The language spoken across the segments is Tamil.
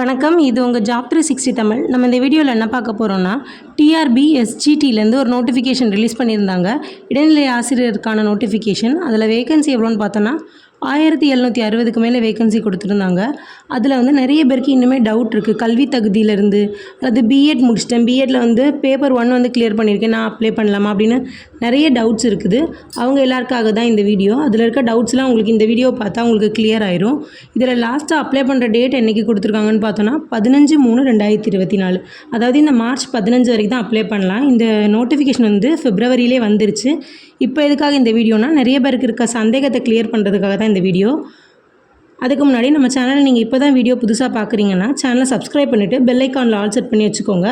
வணக்கம். இது உங்கள் ஜாப் த்ரீ சிக்ஸ்டி தமிழ். நம்ம இந்த வீடியோவில் என்ன பார்க்க போகிறோம்னா டிஆர்பி எஸ்ஜிடிலேருந்து ஒரு நோட்டிஃபிகேஷன் ரிலீஸ் பண்ணியிருந்தாங்க. இடைநிலை ஆசிரியருக்கான நோட்டிஃபிகேஷன் அதில் வேகன்சி எவ்வளோன்னு பார்த்தோன்னா ஆயிரத்தி எழுநூற்றி அறுபதுக்கு மேலே வேகன்சி கொடுத்துருந்தாங்க. அதில் வந்து நிறைய பேருக்கு இன்னுமே டவுட் இருக்குது கல்வி தகுதியிலேருந்து அதாவது பிஎட் முடிச்சிட்டேன். பிஎட்டில் வந்து பேப்பர் ஒன் வந்து கிளியர் பண்ணியிருக்கேன். நான் அப்ளை பண்ணலாமா அப்படின்னு நிறைய டவுட்ஸ் இருக்குது. அவங்க எல்லாருக்காக தான் இந்த வீடியோ அதில் இருக்க டவுட்ஸ்லாம் உங்களுக்கு இந்த வீடியோ பார்த்தா உங்களுக்கு கிளியர் ஆயிரும். இதில் லாஸ்ட்டாக அப்ளை பண்ணுற டேட் என்னைக்கு கொடுத்துருக்காங்கன்னு பார்த்தோன்னா பதினஞ்சு மூணு ரெண்டாயிரத்தி இருபத்தி நாலு. அதாவது இந்த மார்ச் பதினஞ்சு வரைக்கும் தான் அப்ளை பண்ணலாம். இந்த நோட்டிஃபிகேஷன் வந்து ஃபிப்ரவரியிலே வந்துருச்சு. இப்போ எதுக்காக இந்த வீடியோனா நிறைய பேருக்கு இருக்க சந்தேகத்தை கிளியர் பண்ணுறதுக்காக தான் இந்த வீடியோ. அதுக்கு முன்னாடி நம்ம சேனலை நீங்கள் இப்போ தான் வீடியோ புதுசாக பார்க்குறீங்கன்னா சேனலை சப்ஸ்கிரைப் பண்ணிவிட்டு பெல்லைக்கானில் ஆல் செட் பண்ணி வச்சுக்கோங்க.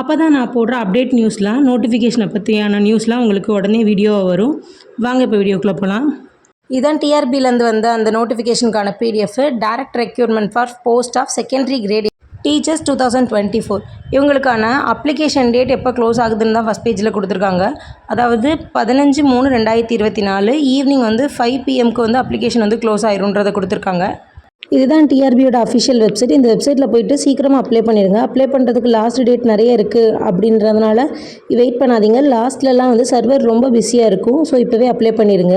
அப்போ தான் நான் போடுற அப்டேட் நியூஸ்லாம் நோட்டிஃபிகேஷனை பற்றியான நியூஸ்லாம் உங்களுக்கு உடனே வீடியோவாக வரும். வாங்க இப்போ வீடியோக்குள்ளே போகலாம் இதான் டிஆர்பிலேருந்து வந்த அந்த நோட்டிஃபிகேஷனுக்கான PDF direct requirement for post of secondary grade teachers two thousand twenty four. இவங்களுக்கான அப்ளிகேஷன் டேட் எப்போ க்ளோஸ் ஆகுதுன்னு தான் ஃபஸ்ட் பேஜில் கொடுத்துருக்காங்க. அதாவது பதினஞ்சு மூணு ரெண்டாயிரத்தி இருபத்தி நாலு ஈவினிங் வந்து ஃபைவ் பிஎம்க்கு வந்து அப்ளிகேஷன் வந்து க்ளோஸ் ஆயிருன்றதை கொடுத்துருக்காங்க. இதுதான் டிஆர்பியோட அஃபிஷியல் வெப்சைட் இந்த வெப்சைட்டில் போயிட்டு சீக்கிரமாக அப்ளை பண்ணிடுங்க அப்ளை பண்ணுறதுக்கு லாஸ்ட் டேட் நிறைய இருக்குது அப்படின்றதுனால வெயிட் பண்ணாதீங்க. லாஸ்ட்லலாம் வந்து சர்வர் ரொம்ப பிஸியாக இருக்கும். ஸோ இப்போவே அப்ளை பண்ணிடுங்க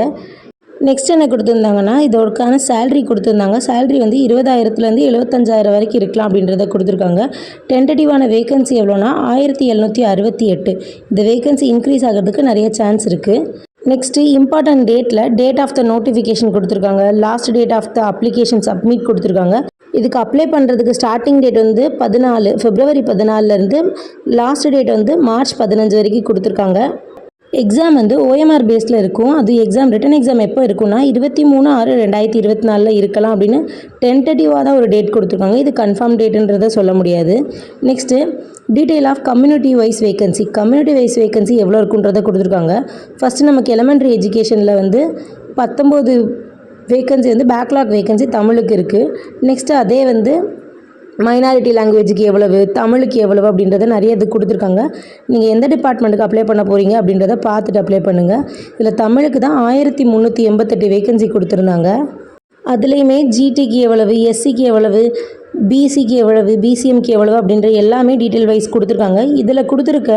நெக்ஸ்ட் என்ன கொடுத்துருந்தாங்கன்னா இதோடுக்கான சேலரி கொடுத்துருந்தாங்க. சேலரி வந்து இருபதாயிரத்துலேருந்து எழுபத்தஞ்சாயிரம் வரைக்கும் இருக்கலாம் அப்படின்றத கொடுத்துருக்காங்க. டென்டேட்டிவான வேகன்சி எவ்வளோனா ஆயிரத்தி எழுநூற்றி அறுபத்தி எட்டு. இந்த வேகன்சி இன்க்ரீஸ் ஆகிறதுக்கு நிறைய சான்ஸ் இருக்குது நெக்ஸ்ட்டு இம்பார்ட்டன்ட் டேட்டில் டேட் ஆஃப் த நோட்டிஃபிகேஷன் கொடுத்துருக்காங்க. Last date of the application submit கொடுத்துருக்காங்க. இதுக்கு அப்ளை பண்ணுறதுக்கு ஸ்டார்டிங் டேட் வந்து பதினாலு ஃபிப்ரவரி பதினாலுலேருந்து லாஸ்ட் டேட் வந்து மார்ச் பதினஞ்சு வரைக்கும் கொடுத்துருக்காங்க. எக்ஸாம் வந்து ஓஎம்ஆர் பேஸில் இருக்கும். அது எக்ஸாம் ரிட்டன் எக்ஸாம் எப்போ இருக்கும்னா இருபத்தி மூணு ஆறு ரெண்டாயிரத்தி இருபத்தி நாலில் இருக்கலாம் அப்படின்னு டென்டேட்டிவாக தான் ஒரு டேட் கொடுத்துருக்காங்க. இது கன்ஃபார்ம் டேட்டுன்றதை சொல்ல முடியாது. Next detail of community wise vacancy community wise vacancy எவ்வளோ இருக்குன்றதை கொடுத்துருக்காங்க. ஃபஸ்ட்டு நமக்கு எலமெண்ட்ரி எஜுகேஷனில் வந்து பத்தொம்போது வேகன்சி வந்து பேக்லாக் வேகன்சி தமிழுக்கு இருக்குது நெக்ஸ்ட்டு அதே வந்து மைனாரிட்டி லாங்குவேஜுக்கு எவ்வளவு தமிழுக்கு எவ்வளவு அப்படின்றத நிறைய இது கொடுத்துருக்காங்க. நீங்கள் எந்த டிபார்ட்மெண்ட்டுக்கு அப்ளை பண்ண போகிறீங்க அப்படின்றத பார்த்துட்டு அப்ளை பண்ணுங்கள் இதில் தமிழுக்கு தான் ஆயிரத்தி முந்நூற்றி எண்பத்தெட்டு வேகன்சி கொடுத்துருந்தாங்க. அதுலேயுமே ஜிடிக்கு எவ்வளவு எஸ்சிக்கு எவ்வளவு பிசிக்கு எவ்வளவு பிசிஎம்க்கு எவ்வளவு அப்படின்ற எல்லாமே டீட்டெயில் வைஸ் கொடுத்துருக்காங்க. இதில் கொடுத்துருக்க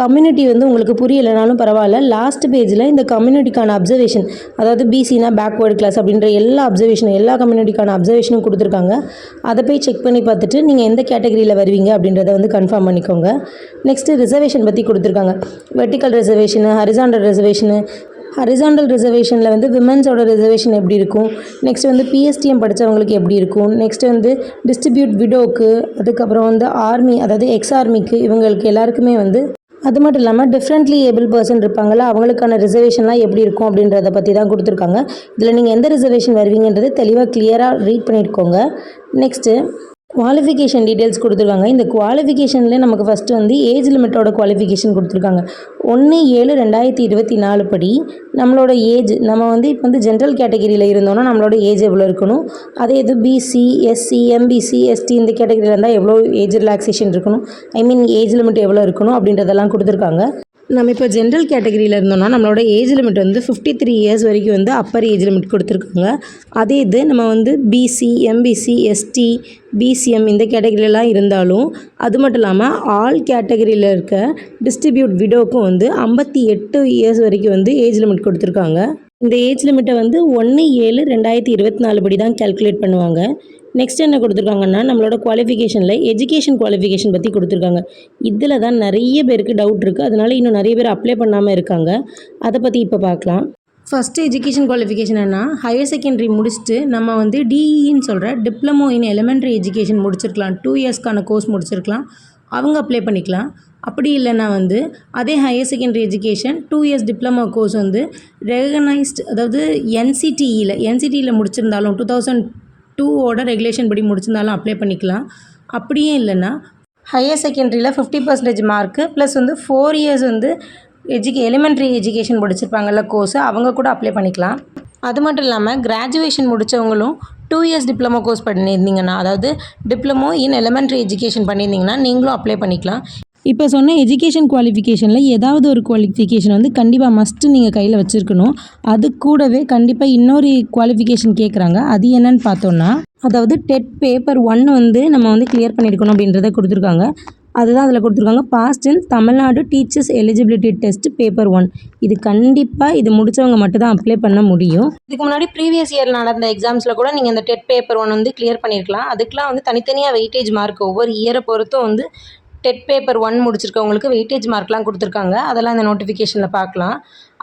கம்யூனிட்டி வந்து உங்களுக்கு புரியலைனாலும் பரவாயில்ல. லாஸ்ட் பேஜில் இந்த கம்யூனிட்டிக்கான அப்சர்வேஷன் அதாவது பிசினா பேக்வேர்டு கிளாஸ் அப்படின்ற எல்லா அப்சர்வேஷனும் எல்லா கம்யூனிட்டிக்கான அப்சர்வேஷனும் கொடுத்துருக்காங்க. அதை போய் செக் பண்ணி பார்த்துட்டு நீங்கள் எந்த கேட்டகரியில் வருவீங்க அப்படின்றத வந்து கன்ஃபார்ம் பண்ணிக்கோங்க. நெக்ஸ்ட்டு ரிசர்வேஷன் பற்றி கொடுத்துருக்காங்க. Vertical reservation horizontal reservation horizontal ரிசர்வேஷனில் வந்து விமன்ஸோட ரிசர்வேஷன் எப்படி இருக்கும்? நெக்ஸ்ட் வந்து பிஎஸ்டிஎம் படித்தவங்களுக்கு எப்படி இருக்கும்? நெக்ஸ்ட் வந்து டிஸ்ட்ரிபியூட் விடோக்கு அதுக்கப்புறம் வந்து ஆர்மி அதாவது எக்ஸ் ஆர்மிக்கு இவங்களுக்கு எல்லாருக்குமே வந்து அது மட்டும் இல்லாமல் டிஃப்ரெண்ட்லி ஏபிள் பர்சன் இருப்பாங்களா அவங்களுக்கான ரிசர்வேஷன்லாம் எப்படி இருக்கும் அப்படின்றத பற்றி தான் கொடுத்துருக்காங்க. இதில் நீங்கள் எந்த ரிசர்வேஷன் வருவீங்கன்றது தெளிவாக கிளியராக ரீட் பண்ணியிருக்கோங்க நெக்ஸ்ட்டு குவாலிஃபிகேஷன் டீட்டெயில்ஸ் கொடுத்துருக்காங்க. இந்த குவாலிஃபிகேஷனில் நமக்கு ஃபஸ்ட்டு வந்து ஏஜ் லிமிட்டோட குவாலிஃபிகேஷன் கொடுத்துருக்காங்க. ஒன்று ஏழு ரெண்டாயிரத்தி இருபத்தி நாலு படி நம்மளோட ஏஜ் நம்ம வந்து இப்போ வந்து ஜென்ரல் கேட்டகரியில் இருந்தோம்னா நம்மளோட ஏஜ் எவ்வளோ இருக்கணும்? அதே இது பிசி எஸ்சி எம்பிசி எஸ்டி இந்த கேட்டகரியில் இருந்தால் எவ்வளோ ஏஜ் ரிலாக்ஸேஷன் இருக்கணும்? ஐ மீன் ஏஜ் லிமிட் எவ்வளோ இருக்கணும்? அப்படின்றதெல்லாம் கொடுத்துருக்காங்க. நம்ம இப்போ ஜென்ரல் கேட்டகரியில் இருந்தோம்னா நம்மளோட ஏஜ் லிமிட் வந்து ஃபிஃப்டி த்ரீ இயர்ஸ் வரைக்கும் வந்து அப்பர் ஏஜ் லிமிட் கொடுத்துருக்காங்க. அதே இது நம்ம வந்து பிசி எம்பிசி எஸ்டி பிசிஎம் இந்த கேட்டகரியிலலாம் இருந்தாலும் அது மட்டும் இல்லாமல் ஆல் கேட்டகரியில் இருக்க டிஸ்ட்ரிபியூட் விடோக்கும் வந்து ஐம்பத்தி எட்டு இயர்ஸ் வரைக்கும் வந்து ஏஜ் லிமிட் கொடுத்துருக்காங்க. இந்த ஏஜ் லிமிட்டை வந்து ஒன்று ஏழு ரெண்டாயிரத்தி இருபத்தி நாலு படி தான் கேல்குலேட் பண்ணுவாங்க. நெக்ஸ்ட் என்ன கொடுத்துருக்காங்கன்னா நம்மளோட குவாலிஃபிகேஷனில் எஜுகேஷன் குவாலிஃபிகேஷன் பற்றி கொடுத்துருக்காங்க. இதில் தான் நிறைய பேருக்கு டவுட் இருக்குது அதனால இன்னும் நிறைய பேர் அப்ளை பண்ணாமல் இருக்காங்க. அதை பற்றி இப்போ பார்க்கலாம் ஃபஸ்ட்டு எஜுகேஷன் குவாலிஃபிகேஷன் என்ன ஹையர் செகண்டரி முடிச்சுட்டு நம்ம வந்து டிஇன்னு சொல்கிற டிப்ளமோ இன் எலிமெண்ட்ரி எஜுகேஷன் முடிச்சிருக்கலாம். டூ இயர்ஸ்க்கான கோர்ஸ் முடிச்சிருக்கலாம். அவங்க அப்ளை பண்ணிக்கலாம். அப்படி இல்லைன்னா வந்து அதே higher secondary education two years diploma course வந்து ரெகனைஸ்ட் அதாவது என்சிடிஇயில் என்சிடியில் முடிச்சிருந்தாலும் டூ தௌசண்ட் டூவோட ரெகுலேஷன் படி முடிச்சிருந்தாலும் அப்ளை பண்ணிக்கலாம். அப்படியே இல்லைன்னா ஹையர் செகண்டரியில் ஃபிஃப்டி பர்சன்டேஜ் மார்க்கு ப்ளஸ் வந்து ஃபோர் இயர்ஸ் வந்து எஜுகே எலிமெண்ட்ரி எஜுகேஷன் படிச்சிருப்பாங்கல்ல கோர்ஸ் அவங்க கூட அப்ளை பண்ணிக்கலாம். அது மட்டும் இல்லாமல் கிராஜுவேஷன் முடித்தவங்களும் டூ இயர்ஸ் டிப்ளமோ கோர்ஸ் பண்ணியிருந்தீங்கன்னா அதாவது டிப்ளமோ இன் எலிமெண்ட்ரி எஜுகேஷன் பண்ணியிருந்தீங்கன்னா நீங்களும் அப்ளை பண்ணிக்கலாம். இப்போ சொன்ன எஜுகேஷன் குவாலிஃபிகேஷனில் ஏதாவது ஒரு குவாலிஃபிகேஷன் வந்து கண்டிப்பாக மஸ்ட்டு நீங்கள் கையில் வச்சுருக்கணும். அது கூடவே கண்டிப்பாக இன்னொரு குவாலிஃபிகேஷன் கேட்குறாங்க அது என்னன்னு பார்த்தோன்னா அதாவது டெட் பேப்பர் ஒன் வந்து நம்ம வந்து கிளியர் பண்ணியிருக்கணும் அப்படின்றத கொடுத்துருக்காங்க. அதுதான் அதில் கொடுத்துருக்காங்க. Passed in Tamil Nadu teachers eligibility test paper one இது கண்டிப்பாக இது முடித்தவங்க மட்டும்தான் அப்ளை பண்ண முடியும். இதுக்கு முன்னாடி ப்ரீவியஸ் இயர் நடந்த எக்ஸாம்ஸில் கூட நீங்கள் இந்த டெட் பேப்பர் ஒன் வந்து கிளியர் பண்ணியிருக்கலாம் அதுக்கெலாம் வந்து தனித்தனியாக வெயிட்டேஜ் மார்க் ஒவ்வொரு இயரை பொறுத்தும் வந்து டெட் பேப்பர் ஒன் முடிச்சிருக்கவங்களுக்கு வெயிட்டேஜ் மார்க்லாம் கொடுத்துருக்காங்க. அதெல்லாம் இந்த நோட்டிஃபிகேஷனில் பார்க்கலாம்.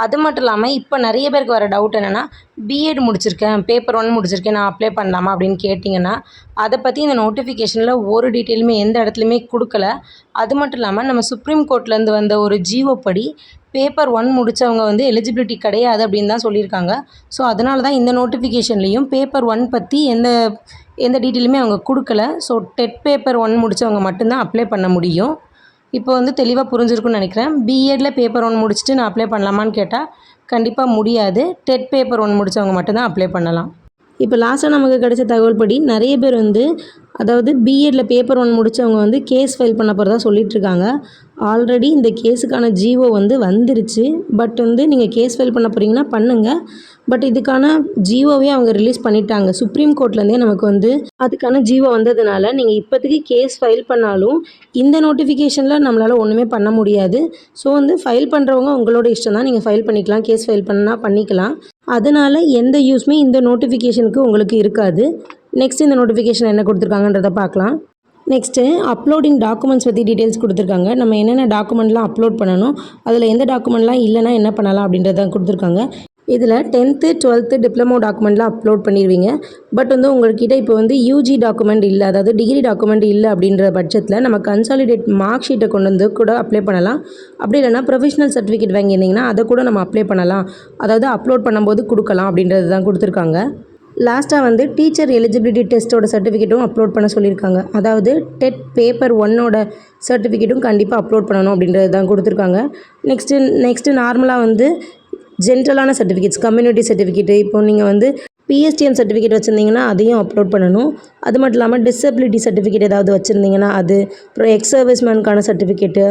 அது மட்டும் இல்லாமல் இப்போ நிறைய பேருக்கு வர டவுட் என்னென்னா பிஎட் முடிச்சிருக்கேன் பேப்பர் ஒன் முடிச்சிருக்கேன் நான் அப்ளை பண்ணலாமா அப்படின்னு கேட்டிங்கன்னா அதை பற்றி இந்த நோட்டிஃபிகேஷனில் ஒரு டீட்டெயிலுமே எந்த இடத்துலையுமே கொடுக்கல. அது மட்டும் இல்லாமல் நம்ம சுப்ரீம் கோர்ட்லேருந்து வந்த ஒரு ஜீவோ படி பேப்பர் ஒன் முடித்தவங்க வந்து எலிஜிபிலிட்டி கிடையாது அப்படின்னு தான் சொல்லியிருக்காங்க. ஸோ அதனால தான் இந்த நோட்டிஃபிகேஷன்லேயும் பேப்பர் ஒன் பற்றி எந்த எந்த டீட்டெயிலுமே அவங்க கொடுக்கல. ஸோ டெட் பேப்பர் ஒன் முடித்தவங்க மட்டும்தான் அப்ளை பண்ண முடியும். இப்போ வந்து தெளிவாக புரிஞ்சிருக்குன்னு நினைக்கிறேன். பிஎட்டில் பேப்பர் ஒன் முடிச்சுட்டு நான் அப்ளை பண்ணலாமான்னு கேட்டால் கண்டிப்பாக முடியாது. டெட் பேப்பர் ஒன் முடித்தவங்க மட்டும்தான் அப்ளை பண்ணலாம். இப்போ லாஸ்ட்டாக நமக்கு கிடைச்ச தகவல் படி நிறைய பேர் வந்து அதாவது பிஎட்டில் பேப்பர் ஒன் முடித்தவங்க வந்து கேஸ் ஃபைல் பண்ண போகிறதா சொல்லிட்டு இருக்காங்க ஆல்ரெடி இந்த கேஸுக்கான ஜிஓ வந்து வந்துருச்சு. பட் வந்து நீங்கள் கேஸ் ஃபைல் பண்ண போகிறீங்கன்னா பண்ணுங்கள் பட் இதுக்கான ஜிஓவே அவங்க ரிலீஸ் பண்ணிட்டாங்க. சுப்ரீம் கோர்ட்லேருந்தே நமக்கு வந்து அதுக்கான ஜிஓ வந்ததுனால நீங்கள் இப்போதைக்கு கேஸ் ஃபைல் பண்ணாலும் இந்த நோட்டிஃபிகேஷனில் நம்மளால் ஒன்றுமே பண்ண முடியாது. ஸோ வந்து ஃபைல் பண்ணுறவங்க உங்களோட இஷ்டம் தான் நீங்கள் ஃபைல் பண்ணிக்கலாம். கேஸ் ஃபைல் பண்ணால் பண்ணிக்கலாம். அதனால் எந்த யூஸ்மே இந்த நோட்டிஃபிகேஷனுக்கு உங்களுக்கு இருக்காது. நெக்ஸ்ட் இந்த நோட்டிஃபிகேஷன் என்ன கொடுத்துருக்காங்கன்றதை பார்க்கலாம். நெக்ஸ்ட்டு அப்லோடிங் டாக்குமெண்ட்ஸ் பற்றி டீட்டெயில்ஸ் கொடுத்துருக்காங்க. நம்ம என்னென்ன டாக்குமெண்ட்லாம் அப்லோட் பண்ணணும் அதில் எந்த டாக்குமெண்ட்லாம் இல்லைன்னா என்ன பண்ணலாம் அப்படின்றத கொடுத்துருக்காங்க. இதில் டென்த்து டுவெல்த்து டிப்ளமோ டாக்குமெண்ட்லாம் அப்லோட் பண்ணிடுவீங்க பட் வந்து உங்கள்கிட்ட இப்போ வந்து யூஜி டாக்குமெண்ட் இல்லை அதாவது டிகிரி டாக்குமெண்ட் இல்லை அப்படின்ற பட்சத்தில் நம்ம கன்சாலிடேட் மார்க் ஷீட்டை கொண்டு வந்து கூட அப்ளை பண்ணலாம். அப்படி இல்லைனா ப்ரொஃபஷனல் சர்டிஃபிகேட் வாங்கியிருந்தீங்கன்னா அதை கூட நம்ம அப்ளை பண்ணலாம். அதாவது அப்லோட் பண்ணும்போது கொடுக்கலாம் அப்படின்றது தான் கொடுத்துருக்காங்க. லாஸ்ட்டாக வந்து டீச்சர் எலிஜிபிலிட்டி டெஸ்ட்டோட சர்டிஃபிகேட்டும் அப்லோட் பண்ண சொல்லியிருக்காங்க. அதாவது டெட் பேப்பர் ஒன்னோட சர்டிஃபிகேட்டும் கண்டிப்பாக அப்லோட் பண்ணணும் அப்படின்றது தான் கொடுத்துருக்காங்க. நெக்ஸ்ட்டு நெக்ஸ்ட்டு நார்மலாக வந்து ஜென்ரலான சர்டிஃபிகேட்ஸ் கம்யூனிட்டி சர்டிஃபிகேட்டு இப்போ நீங்கள் வந்து பிஎஸ்டிஎம் சர்டிஃபிகேட் வச்சுருந்தீங்கன்னா அதையும் அப்லோட் பண்ணணும். அது மட்டும் இல்லாமல் டிசபிலிட்டி சர்டிஃபிகேட் ஏதாவது வச்சுருந்தீங்கன்னா அது அப்புறம் எக்ஸ் சர்வீஸ்மேனுக்கான சர்டிஃபிகேட்டு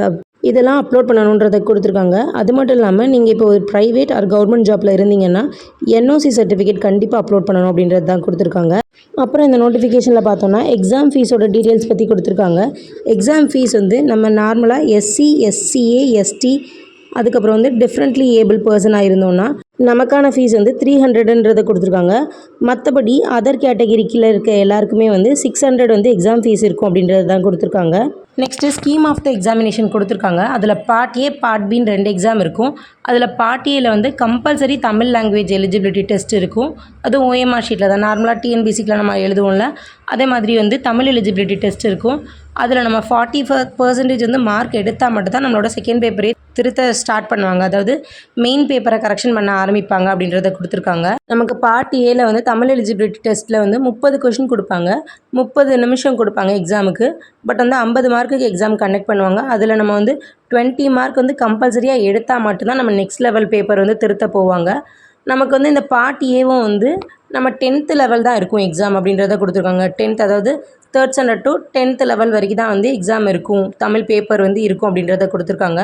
இதெல்லாம் அப்லோட் பண்ணணுன்றதை கொடுத்துருக்காங்க. அது மட்டும் இல்லாமல் நீங்கள் இப்போ ஒரு ப்ரைவேட் ஆர் கவர்மெண்ட் ஜாப்பில் இருந்தீங்கன்னா என்ஓசி சர்டிஃபிகேட் கண்டிப்பாக அப்லோட் பண்ணணும் அப்படின்றது தான் கொடுத்துருக்காங்க. அப்புறம் இந்த நோட்டிஃபிகேஷனில் பார்த்தோன்னா எக்ஸாம் ஃபீஸோட டீட்டெயில்ஸ் பற்றி கொடுத்துருக்காங்க. எக்ஸாம் ஃபீஸ் வந்து நம்ம நார்மலாக எஸ்சி எஸ்சிஏ எஸ்டி அதுக்கப்புறம் வந்து டிஃப்ரெண்ட்லி ஏபிள் பர்சனாக இருந்தோம்னா நமக்கான ஃபீஸ் வந்து த்ரீ ஹண்ட்ரடுன்றதை கொடுத்துருக்காங்க. மற்றபடி அதர் கேட்டகிரிக்கில் இருக்க எல்லாருக்குமே வந்து சிக்ஸ் ஹண்ட்ரட் வந்து எக்ஸாம் ஃபீஸ் இருக்கும் அப்படின்றது தான் கொடுத்துருக்காங்க. Next scheme of the examination கொடுத்துருக்காங்க. அதில் பார்ட் ஏ பார்ட் பின்னு ரெண்டு எக்ஸாம் இருக்கும். அதில் பார்ட் ஏல வந்து compulsory Tamil language eligibility test இருக்கும். அதுவும் ஓஎம்ஆர் ஷீட்டில் தான். நார்மலாக டிஎன்பிசிக்கில் நம்ம எழுதுவோம்ல அதே மாதிரி வந்து தமிழ் எலிஜிபிலிட்டி டெஸ்ட் இருக்கும். அதில் நம்ம ஃபார்ட்டி பர்சன்டேஜ் வந்து மார்க் எடுத்தால் மட்டும்தான் நம்மளோட செகண்ட் பேப்பரே திருத்த ஸ்டார்ட் பண்ணுவாங்க. அதாவது மெயின் பேப்பரை கரெக்ஷன் பண்ண ஆரம்பிப்பாங்க அப்படின்றத கொடுத்துருக்காங்க. நமக்கு பார்ட் ஏல வந்து தமிழ் எலிஜிபிலிட்டி டெஸ்ட்டில் வந்து முப்பது கொஷின் கொடுப்பாங்க. முப்பது நிமிஷம் கொடுப்பாங்க எக்ஸாமுக்கு பட் வந்து ஐம்பது மார்க்குக்கு எக்ஸாம் கண்டக்ட் பண்ணுவாங்க. அதில் நம்ம வந்து டுவெண்ட்டி மார்க் வந்து கம்பல்சரியாக எடுத்தால் மட்டும்தான் நம்ம நெக்ஸ்ட் லெவல் பேப்பர் வந்து திருத்த போவாங்க. நமக்கு வந்து இந்த பார்ட் ஏவும் வந்து நம்ம டென்த்து லெவல் தான் இருக்கும் எக்ஸாம் அப்படின்றத கொடுத்துருக்காங்க. டென்த் அதாவது third standard to tenth level வரைக்கும் தான் வந்து எக்ஸாம் இருக்கும். தமிழ் பேப்பர் வந்து இருக்கும் அப்படின்றத கொடுத்துருக்காங்க.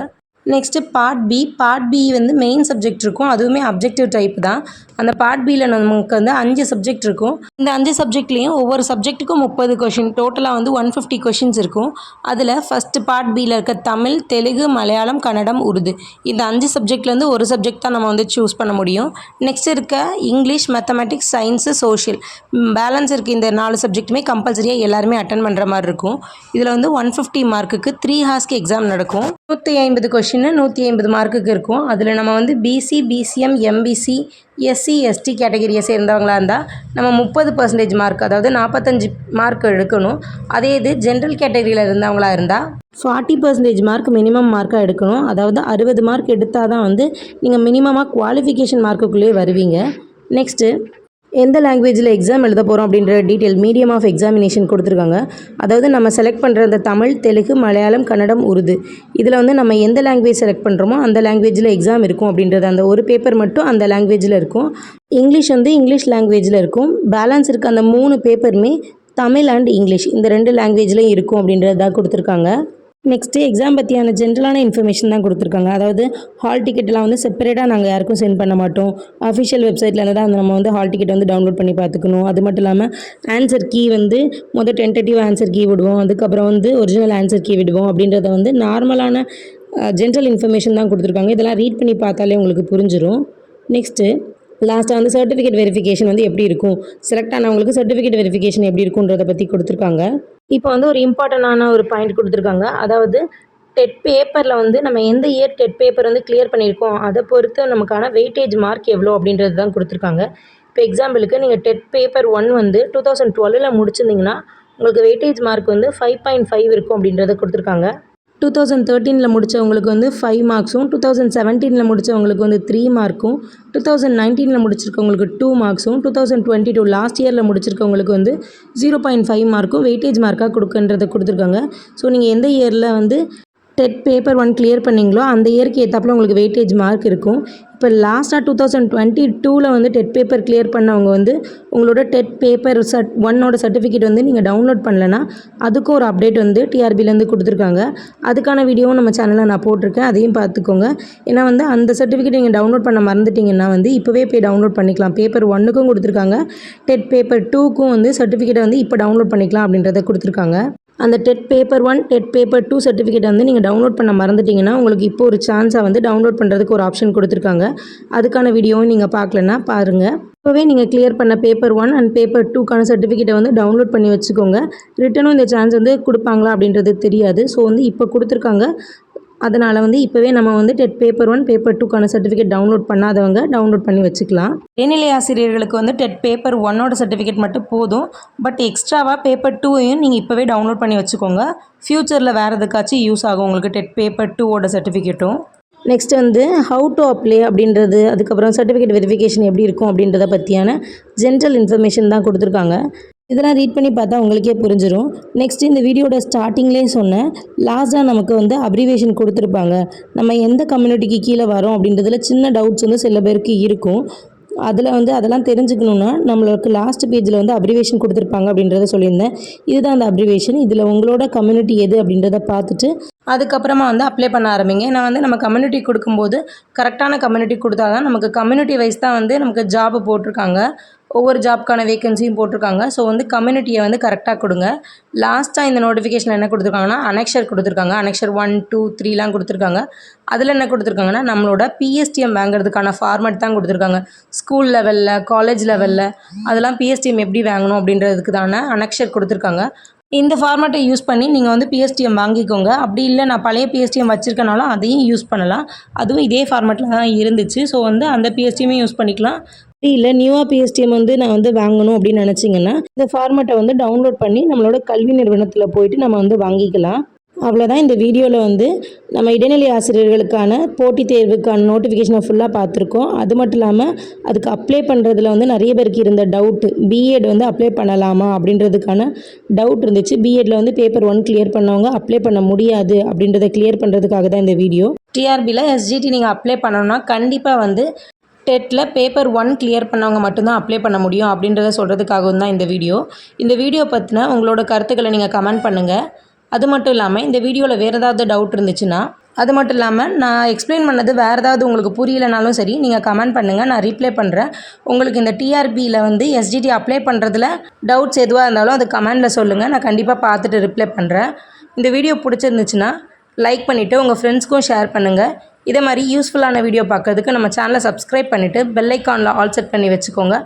Next part B part B வந்து மெயின் சப்ஜெக்ட் இருக்கும். அதுவுமே அப்ஜெக்டிவ் டைப் தான். அந்த பார்ட் பியில் நமக்கு வந்து அஞ்சு சப்ஜெக்ட் இருக்கும். இந்த அஞ்சு சப்ஜெக்ட்லேயும் ஒவ்வொரு சப்ஜெக்ட்டுக்கும் முப்பது கொஷின் டோட்டலாக வந்து ஒன் ஃபிஃப்டி கொஷின்ஸ் இருக்கும். அதில் ஃபஸ்ட்டு பார்ட் பியில் இருக்க தமிழ் தெலுங்கு மலையாளம் கன்னடம் உருது. இந்த அஞ்சு சப்ஜெக்ட்லேருந்து ஒரு சப்ஜெக்ட் தான் நம்ம வந்து சூஸ் பண்ண முடியும். நெக்ஸ்ட் இருக்க English mathematics science social balance இருக்க இந்த நாலு சப்ஜெக்ட்டுமே கம்பல்சரியாக எல்லாருமே அட்டன் பண்ணுற மாதிரி இருக்கும். இதில் வந்து ஒன் ஃபிஃப்டி மார்க்குக்கு த்ரீ ஹார்ஸ்க்கு எக்ஸாம் நடக்கும். நூற்றி ஐம்பது கொஷின்னு நூற்றி ஐம்பது மார்க்குக்கு இருக்கும். அதில் நம்ம வந்து BC BCM MBC SC ST கேட்டகரியை சேர்ந்தவங்களா இருந்தால் நம்ம முப்பது பர்சன்டேஜ் மார்க் அதாவது நாற்பத்தஞ்சு மார்க் எடுக்கணும். அதே இது ஜென்ரல் கேட்டகரியில் இருந்தவங்களா இருந்தால் ஃபார்ட்டி பர்சன்டேஜ் மார்க் மினிமம் மார்க்காக எடுக்கணும். அதாவது அறுபது மார்க் எடுத்தால் தான் வந்து நீங்கள் மினிமமாக குவாலிஃபிகேஷன் மார்க்குக்குள்ளேயே வருவீங்க. நெக்ஸ்ட்டு எந்த லாங்குவேஜில் எக்ஸாம் எழுத போகிறோம் அப்படின்ற டீட்டெயில் மீடியம் ஆஃப் எக்ஸாமினேஷன் கொடுத்துருக்காங்க. அதாவது நம்ம செலக்ட் பண்ணுற அந்த தமிழ் தெலுங்கு மலையாளம் கன்னடம் உருது. இதில் வந்து நம்ம எந்த லாங்குவேஜ் செலக்ட் பண்ணுறோமோ அந்த லாங்குவேஜில் எக்ஸாம் இருக்கும் அப்படின்றது அந்த ஒரு பேப்பர் மட்டும் அந்த லாங்குவேஜில் இருக்கும். இங்கிலீஷ் வந்து இங்கிலீஷ் லாங்குவேஜில் இருக்கும். பேலன்ஸ் இருக்க அந்த மூணு பேப்பருமே தமிழ் அண்ட் இங்கிலீஷ் இந்த ரெண்டு லாங்குவேஜ்லேயும் இருக்கும் அப்படின்றது தான் கொடுத்துருக்காங்க. நெக்ஸ்ட்டு எக்ஸாம் பற்றியான ஜென்ரலான இன்ஃபர்மேஷன் தான் கொடுத்துருக்காங்க. அதாவது ஹால் டிக்கெட்லாம் வந்து செப்பரேட்டாக நாங்கள் யாருக்கும் சென்ட் பண்ண மாட்டோம். அஃபிஷியல் வெப்சைட்டில் தான் நம்ம வந்து ஹால் டிக்கெட் வந்து டவுன்லோட் பண்ணி பார்த்துக்கணும். அது மட்டும் இல்லாமல் ஆன்சர் கீ வந்து மொதல் டென்டேட்டிவ் ஆன்சர் கீ விடுவோம். அதுக்கப்புறம் வந்து ஒரிஜினல் ஆன்சர் கீ விடுவோம் அப்படின்றத வந்து நார்மலான ஜென்ரல் இன்ஃபர்மேஷன் தான் கொடுத்துருக்காங்க. இதெல்லாம் ரீட் பண்ணி பார்த்தாலே உங்களுக்கு புரிஞ்சிடும் நெக்ஸ்ட்டு லாஸ்ட்டாக வந்து சர்டிஃபிகேட் வெரிஃபிகேஷன் வந்து எப்படி இருக்கும்? செலக்ட் ஆனவங்களுக்கு சர்டிஃபிகேட் வெரிஃபிகேஷன் எப்படி இருக்குன்றதை பற்றி கொடுத்துருக்காங்க. இப்போ வந்து ஒரு இம்பார்ட்டண்டான ஒரு பாயிண்ட் கொடுத்துருக்காங்க. அதாவது டெட் பேப்பரில் வந்து நம்ம எந்த இயர் டெட் பேப்பர் வந்து கிளியர் பண்ணியிருக்கோம் அதை பொறுத்து நமக்கான வெயிட்டேஜ் மார்க் எவ்வளோ அப்படின்றது தான் கொடுத்துருக்காங்க. இப்போ எக்ஸாம்பிளுக்கு நீங்கள் டெட் பேப்பர் ஒன் வந்து டூ தௌசண்ட் டுவெலில் முடிச்சிருந்தீங்கன்னா உங்களுக்கு வெயிட்டேஜ் மார்க் வந்து ஃபைவ் பாயிண்ட் ஃபைவ் இருக்கும் அப்படின்றத கொடுத்துருக்காங்க. டூ தௌசண்ட் தேர்ட்டீனில் முடித்தவங்களுக்கு வந்து ஃபைவ் மார்க்ஸும் டூ தௌசண்ட் செவன்டீனில் முடித்தவங்களுக்கு வந்து த்ரீ மார்க்கும் டூ தௌசண்ட் நைன்டீனில் முடிச்சிருக்கவங்களுக்கு two மார்க்ஸும் two thousand twenty two last இயரில் முடிச்சிருக்கவங்களுக்கு வந்து ஜீரோ பாயிண்ட் ஃபைவ் மார்க்கும் வெயிட்டேஜ் மார்க்காக கொடுக்குன்றதை கொடுத்துருக்காங்க. ஸோ நீங்கள் எந்த இயரில் வந்து டெட் பேப்பர் ஒன் கிளியர் பண்ணீங்களோ அந்த இயருக்கு ஏற்றாப்புல உங்களுக்கு வெயிட்டேஜ் மார்க் இருக்கும். இப்போ லாஸ்ட்டாக டூ தௌசண்ட் டுவெண்ட்டி டூவில் வந்து டெட் பேப்பர் கிளியர் பண்ணவங்க வந்து உங்களோட டெட் பேப்பர் சர்ட் ஒன்னோட சர்டிஃபிகேட் வந்து நீங்கள் டவுன்லோட் பண்ணலன்னா அதுக்கும் ஒரு அப்டேட் வந்து டிஆர்பிலேருந்து கொடுத்துருக்காங்க. அதுக்கான வீடியோவும் நம்ம சேனலில் நான் போட்டிருக்கேன் அதையும் பார்த்துக்கோங்க. ஏன்னா வந்து அந்த சர்டிஃபிகேட் நீங்கள் டவுன்லோட் பண்ண மறந்துட்டிங்கன்னா வந்து இப்போவே போய் டவுன்லோட் பண்ணிக்கலாம். பேப்பர் ஒன்றுக்கும் கொடுத்துருக்காங்க டெட் பேப்பர் டூக்கும் வந்து சர்டிஃபிகேட்டை வந்து இப்போ டவுன்லோட் பண்ணிக்கலாம் அப்படின்றத கொடுத்துருக்காங்க. அந்த TET paper one TET paper two certificate வந்து நீங்கள் டவுன்லோட் பண்ண மறந்துட்டிங்கன்னா உங்களுக்கு இப்போ ஒரு சான்ஸாக வந்து டவுன்லோட் பண்ணுறதுக்கு ஒரு ஆப்ஷன் கொடுத்துருக்காங்க. அதுக்கான வீடியோவும் நீங்கள் பார்க்கலன்னா பாருங்கள் இப்போவே நீங்கள் கிளியர் பண்ண பேப்பர் ஒன் அண்ட் பேப்பர் டூக்கான சர்டிஃபிகேட்டை வந்து டவுன்லோட் பண்ணி வச்சுக்கோங்க. ரிட்டனும் இந்த சான்ஸ் வந்து கொடுப்பாங்களா அப்படின்றது தெரியாது. ஸோ வந்து இப்போ கொடுத்துருக்காங்க. அதனால் வந்து இப்போவே நம்ம வந்து டெட் பேப்பர் ஒன் பேப்பர் டூக்கான சர்டிஃபிகேட் டவுன்லோட் பண்ணாதவங்க டவுன்லோட் பண்ணி வச்சுக்கலாம். இடைநிலை ஆசிரியர்களுக்கு வந்து டெட் பேப்பர் ஒன்னோட சர்டிஃபிகேட் மட்டும் போதும். பட் எக்ஸ்ட்ராவாக பேப்பர் டூவையும் நீங்கள் இப்போவே டவுன்லோட் பண்ணி வச்சுக்கோங்க. ஃப்யூச்சரில் வேறு எதுக்காச்சும் யூஸ் ஆகும் உங்களுக்கு டெட் பேப்பர் டூவோட சர்டிஃபிகேட்டும். நெக்ஸ்ட் வந்து ஹவு டு அப்ளை அப்படின்றது அதுக்கப்புறம் சர்டிஃபிகேட் வெரிஃபிகேஷன் எப்படி இருக்கும் அப்படின்றத பற்றியான ஜென்ரல் இன்ஃபர்மேஷன் தான் கொடுத்துருக்காங்க. இதெல்லாம் ரீட் பண்ணி பார்த்தா உங்களுக்கே புரிஞ்சிடும் நெக்ஸ்ட் இந்த வீடியோட ஸ்டார்டிங்லேயே சொன்னேன். லாஸ்ட்டாக நமக்கு வந்து அப்ரிவேஷன் கொடுத்துருப்பாங்க. நம்ம எந்த கம்யூனிட்டிக்கு கீழே வரோம் அப்படின்றதுல சின்ன டவுட்ஸ் வந்து சில பேருக்கு இருக்கும். அதில் வந்து அதெல்லாம் தெரிஞ்சுக்கணுன்னா நம்மளுக்கு லாஸ்ட் பேஜில் வந்து அப்ரிவேஷன் கொடுத்துருப்பாங்க அப்படின்றத சொல்லியிருந்தேன். இதுதான் அந்த அப்ரிவேஷன் இதில் உங்களோட கம்யூனிட்டி எது அப்படின்றத பார்த்துட்டு அதுக்கப்புறமா வந்து அப்ளை பண்ண ஆரம்பிங்க. நான் வந்து நம்ம கம்யூனிட்டி கொடுக்கும்போது கரெக்டான கம்யூனிட்டி கொடுத்தா தான் நமக்கு கம்யூனிட்டி வைஸ் தான் வந்து நமக்கு ஜாப் போட்டிருக்காங்க. ஒவ்வொரு ஜாப்க்கான வேகன்சியும் போட்டிருக்காங்க. ஸோ வந்து கம்யூனிட்டியை வந்து கரெக்டாக கொடுங்க. லாஸ்ட்டாக இந்த நோட்டிஃபிகேஷன் என்ன கொடுத்துருக்காங்கன்னா அனெக்ஷர் கொடுத்துருக்காங்க. அனெக்ஷர் ஒன் டூ த்ரீலாம் கொடுத்துருக்காங்க. அதில் என்ன கொடுத்துருக்காங்கன்னா நம்மளோட பிஎஸ்டிஎம் வாங்குறதுக்கான ஃபார்மேட் தான் கொடுத்துருக்காங்க. ஸ்கூல் லெவலில் காலேஜ் லெவலில் அதெல்லாம் பிஎஸ்டிஎம் எப்படி வாங்கணும் அப்படின்றதுக்கு தானே அனெக்ஷர் கொடுத்துருக்காங்க. இந்த ஃபார்மேட்டை யூஸ் பண்ணி நீங்கள் வந்து பிஎஸ்டிஎம் வாங்கிக்கோங்க. அப்படி இல்லை நான் பழைய பிஎஸ்டிஎம் வச்சுருக்கனாலும் அதையும் யூஸ் பண்ணலாம். அதுவும் இதே ஃபார்மேட்டில் தான் இருந்துச்சு. ஸோ வந்து அந்த பிஎஸ்டிஎம்மே யூஸ் பண்ணிக்கலாம். அப்படி இல்லை நியூவா பிஎஸ்டிஎம் வந்து நான் வந்து வாங்கணும் அப்படின்னு நினச்சிங்கன்னா இந்த ஃபார்மேட்டை வந்து டவுன்லோட் பண்ணி நம்மளோட கல்வி நிறுவனத்தில் போயிட்டு நம்ம வந்து வாங்கிக்கலாம். அவ்வளோதான் இந்த வீடியோவில் வந்து நம்ம இடைநிலை ஆசிரியர்களுக்கான போட்டித் தேர்வுக்கான நோட்டிஃபிகேஷனை ஃபுல்லாக பார்த்துருக்கோம். அது மட்டும் இல்லாமல் அதுக்கு அப்ளை பண்ணுறதுல வந்து நிறைய பேருக்கு இருந்த டவுட்டு பிஎட் வந்து அப்ளை பண்ணலாமா அப்படின்றதுக்கான டவுட் இருந்துச்சு. பிஎட்டில் வந்து பேப்பர் ஒன் கிளியர் பண்ணவங்க அப்ளை பண்ண முடியாது அப்படின்றத கிளியர் பண்ணுறதுக்காக தான் இந்த வீடியோ. டிஆர்பியில் எஸ்ஜிடி நீங்கள் அப்ளை பண்ணணும்னா கண்டிப்பாக வந்து டெட்டில் பேப்பர் ஒன் கிளியர் பண்ணவங்க மட்டும்தான் அப்ளை பண்ண முடியும் அப்படின்றத சொல்கிறதுக்காகவும் தான் இந்த வீடியோ இந்த வீடியோ பற்றின உங்களோட கருத்துக்களை நீங்கள் கமெண்ட் பண்ணுங்கள் அது மட்டும் இல்லாமல் இந்த வீடியோவில் வேறு ஏதாவது டவுட் இருந்துச்சுன்னா அது மட்டும் இல்லாமல் நான் எக்ஸ்பிளைன் பண்ணது வேறு ஏதாவது உங்களுக்கு புரியலைனாலும் சரி நீங்கள் கமெண்ட் பண்ணுங்கள் நான் ரிப்ளை பண்ணுறேன் உங்களுக்கு இந்த டிஆர்பியில் வந்து எஸ்டிடி அப்ளை பண்ணுறதுல டவுட்ஸ் எதுவாக இருந்தாலும் அது கமெண்டில் சொல்லுங்கள் நான் கண்டிப்பாக பார்த்துட்டு ரிப்ளை பண்ணுறேன் இந்த வீடியோ பிடிச்சிருந்துச்சுன்னா லைக் பண்ணிவிட்டு உங்கள் ஃப்ரெண்ட்ஸ்க்கும் ஷேர் பண்ணுங்கள் இதே மாதிரி யூஸ்ஃபுல்லான வீடியோ பார்க்கறதுக்கு நம்ம சேனலை சப்ஸ்கிரைப் பண்ணிவிட்டு பெல்லைக்கானில் ஆல் செட் பண்ணி வச்சுக்கோங்க.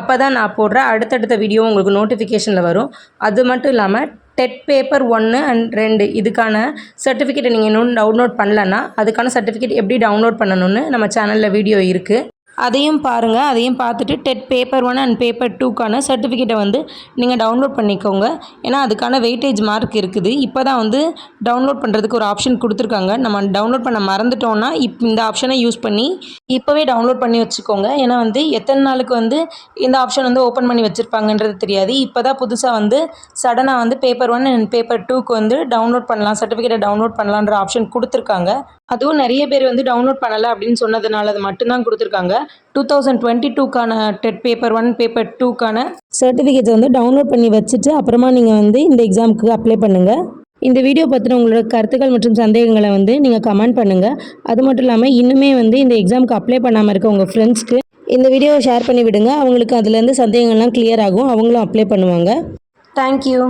அப்போ தான் நான் போடுற அடுத்தடுத்த வீடியோ உங்களுக்கு நோட்டிஃபிகேஷனில் வரும். அது மட்டும் இல்லாமல் டெட் பேப்பர் ஒன்று அண்ட் ரெண்டு இதுக்கான சர்டிஃபிகேட்டை நீங்கள் இன்னும் டவுன்லோட் பண்ணலன்னா அதுக்கான சர்டிஃபிகேட் எப்படி டவுன்லோட் பண்ணணும்னு நம்ம சேனலில் வீடியோ இருக்குது அதையும் பாருங்கள் அதையும் பார்த்துட்டு TET paper one and paper டூக்கான சர்டிஃபிகேட்டை வந்து நீங்கள் டவுன்லோட் பண்ணிக்கோங்க. ஏன்னா அதுக்கான வெயிட்டேஜ் மார்க் இருக்குது. இப்போ தான் வந்து டவுன்லோட் பண்ணுறதுக்கு ஒரு ஆப்ஷன் கொடுத்துருக்காங்க. நம்ம டவுன்லோட் பண்ண மறந்துட்டோம்னா இப் இந்த ஆப்ஷனை யூஸ் பண்ணி இப்போவே டவுன்லோட் பண்ணி வச்சுக்கோங்க. ஏன்னா வந்து எத்தனை நாளுக்கு வந்து இந்த ஆப்ஷன் வந்து ஓப்பன் பண்ணி வச்சுருப்பாங்கன்றது தெரியாது. இப்போ தான் புதுசாக வந்து சடனாக வந்து பேப்பர் ஒன் அண்ட் பேப்பர் டூக்கு வந்து டவுன்லோட் பண்ணலாம் சர்டிஃபிகேட்டை டவுன்லோட் பண்ணலான்ற ஆப்ஷன் கொடுத்துருக்காங்க. அதுவும் நிறைய பேர் வந்து டவுன்லோட் பண்ணலை அப்படின்னு சொன்னதுனால அது மட்டும்தான் கொடுத்துருக்காங்க. டூ தௌசண்ட் டுவெண்ட்டி டூக்கான டெட் பேப்பர் ஒன் பேப்பர் டூக்கான சர்டிஃபிகேட்ஸ் வந்து டவுன்லோட் பண்ணி வச்சுட்டு அப்புறமா நீங்கள் வந்து இந்த எக்ஸாமுக்கு அப்ளை பண்ணுங்கள் இந்த வீடியோ பற்றின உங்களோட கருத்துக்கள் மற்றும் சந்தேகங்களை வந்து நீங்கள் கமெண்ட் பண்ணுங்கள் அது மட்டும் இல்லாமல் இன்னுமே வந்து இந்த எக்ஸாமுக்கு அப்ளை பண்ணாமல் இருக்க உங்கள் ஃப்ரெண்ட்ஸ்க்கு இந்த வீடியோவை ஷேர் பண்ணி விடுங்க. அவங்களுக்கு அதுலேருந்து சந்தேகங்கள்லாம் clear ஆகும். அவங்களும் அப்ளை பண்ணுவாங்க. தேங்க்யூ